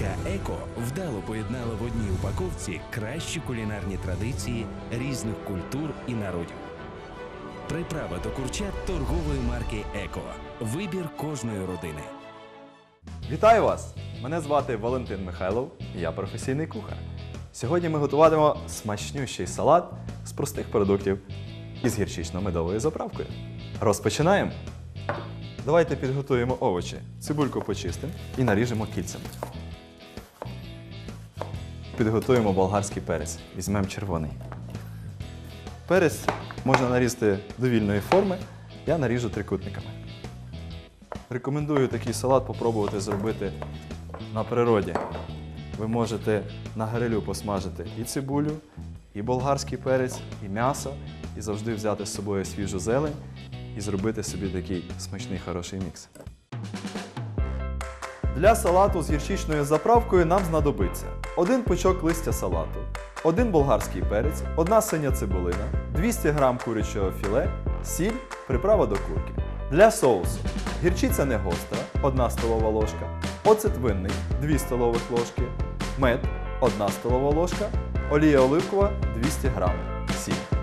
марка Еко вдало поєднала в одній упаковці кращі кулінарні традиції різних культур і народів. Приправа до курчат торгової марки Еко. Вибір кожної родини. Вітаю вас! Мене звати Валентин Михайлов, я професійний кухар. Сьогодні ми готуватимемо смачнющий салат з простих продуктів із гірчично-медовою заправкою. Розпочинаємо! Давайте підготуємо овочі. Цибульку почистимо і наріжемо кільцями. Підготуємо болгарський перець. Візьмемо червоний. Перець можна нарізати довільної форми. Я наріжу трикутниками. Рекомендую такий салат попробувати зробити на природі. Ви можете на грилю посмажити і цибулю, і болгарський перець, і м'ясо, і завжди взяти з собою свіжу зелень і зробити собі такий смачний хороший мікс. Для салату з гірчичною заправкою нам знадобиться один пучок листя салату, один болгарський перець, одна синя цибулина, 200 г курячого філе, сіль, приправа до курки. Для соусу гірчиця не гостра, 1 столова ложка, оцет винний 2 столових ложки, мед 1 столова ложка, олія оливкова 200 г, сіль.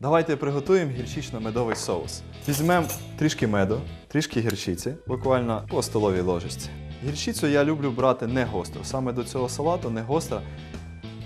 Давайте приготуємо гірчично-медовий соус. Візьмемо трішки меду, трішки гірчиці, буквально по столовій ложечці. Гірчицю я люблю брати не гостру. Саме до цього салату не гостра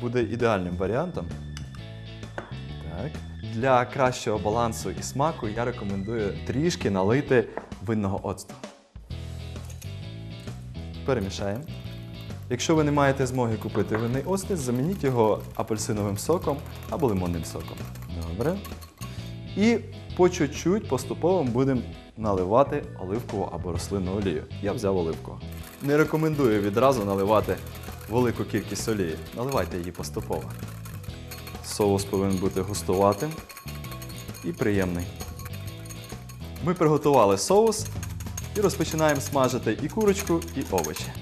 буде ідеальним варіантом. Так. Для кращого балансу і смаку я рекомендую трішки налити винного оцту. Перемішаємо. Якщо ви не маєте змоги купити винний оцет, замініть його апельсиновим соком або лимонним соком. Добре. І по чуть-чуть поступово будемо наливати оливкову або рослинну олію. Я взяв оливкову. Не рекомендую відразу наливати велику кількість олії. Наливайте її поступово. Соус повинен бути густуватим і приємний. Ми приготували соус і розпочинаємо смажити і курочку, і овочі.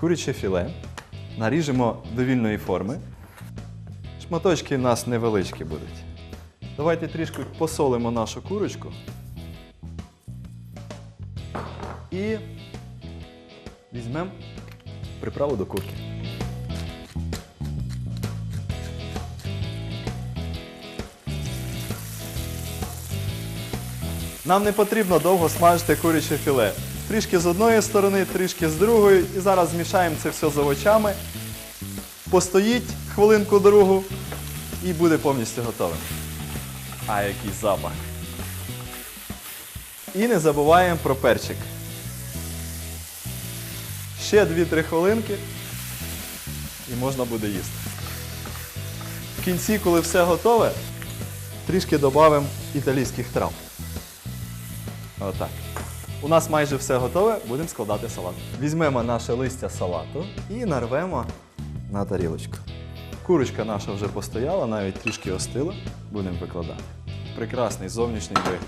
Куряче філе наріжемо до вільної форми. Шматочки в нас невеличкі будуть. Давайте трішки посолимо нашу курочку. І візьмемо приправу до курки. Нам не потрібно довго смажити куряче філе. Трішки з одної сторони, трішки з другої. І зараз змішаємо це все з овочами. Постоїть хвилинку другу і буде повністю готовим. А який запах. І не забуваємо про перчик. Ще 2-3 хвилинки і можна буде їсти. В кінці, коли все готове, трішки додамо італійських трав. Отак. У нас майже все готове, будемо складати салат. Візьмемо наше листя салату і нарвемо на тарілочку. Курочка наша вже постояла, навіть трішки остила. Будемо викладати. Прекрасний зовнішній вигляд,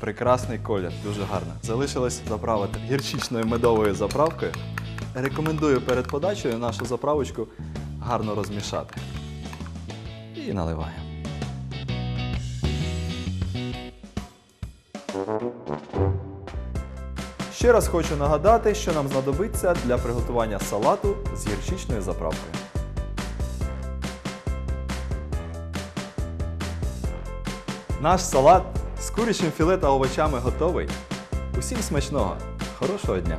прекрасний колір, дуже гарно. Залишилось заправити гірчичною медовою заправкою. Рекомендую перед подачею нашу заправочку гарно розмішати. І наливаємо. Ще раз хочу нагадати, що нам знадобиться для приготування салату з гірчичною заправкою. Наш салат з курячим філе та овочами готовий. Усім смачного, хорошого дня!